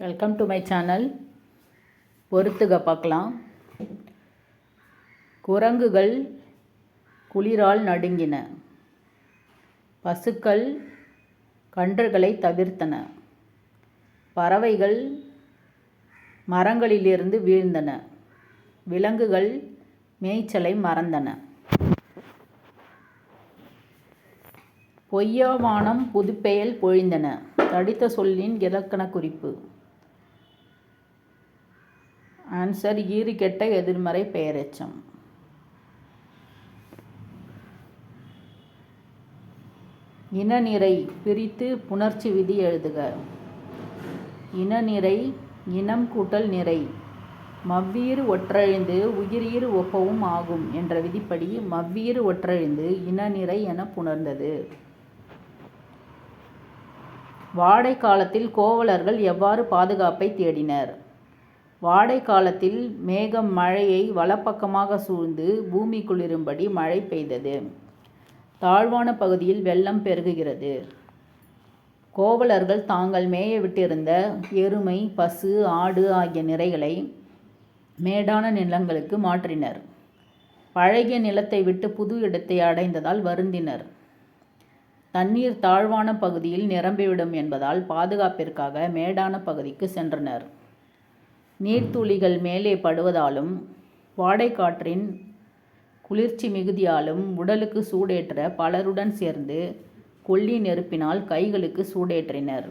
Welcome to my channel பொறுத்துக பார்க்கலாம். குரங்குகள் குளிரால் நடுங்கின. பசுக்கள் கன்றுகளை தவிர்த்தன. பறவைகள் மரங்களிலிருந்து வீழ்ந்தன. விலங்குகள் மேய்ச்சலை மறந்தன. பொய்யாவானம் புதுப்பெயல் பொழிந்தன. தடித்த சொல்லின் இலக்கண குறிப்பு. ஆன்சர் ஈறுகெட்ட எதிர்மறை பெயரெச்சம் இனநிறை பிரித்து புணர்ச்சி விதி எழுதுக. இனநிறை இனம் கூட்டல் நிறை. மவ்வீறு ஒற்றழிந்து உயிரீறு ஒப்பவும் ஆகும் என்ற விதிப்படி மவ்வீறு ஒற்றழிந்து இனநிறை என புணர்ந்தது. வாடை காலத்தில் கோவலர்கள் எவ்வாறு பாதுகாப்பை தேடினர்? வாடை காலத்தில் மேகம் மழையை வலப்பக்கமாக சூழ்ந்து பூமி குளிரும்படி மழை பெய்தது. தாழ்வான பகுதியில் வெள்ளம் பெருகுகிறது. கோவலர்கள் தாங்கள் மேய விட்டிருந்த எருமை பசு ஆடு ஆகிய நிறைகளை மேடான நிலங்களுக்கு மாற்றினர். பழகிய நிலத்தை விட்டு புது இடத்தை அடைந்ததால் வருந்தினர். தண்ணீர் தாழ்வான பகுதியில் நிரம்பிவிடும் என்பதால் பாதுகாப்பிற்காக மேடான பகுதிக்கு சென்றனர். நீர்த்துளிகள் மேலே படுவதாலும் வாடைக்காற்றின் குளிர்ச்சி மிகுதியாலும் உடலுக்கு சூடேற்ற பலருடன் சேர்ந்து கொல்லி நெருப்பினால் கைகளுக்கு சூடேற்றினர்.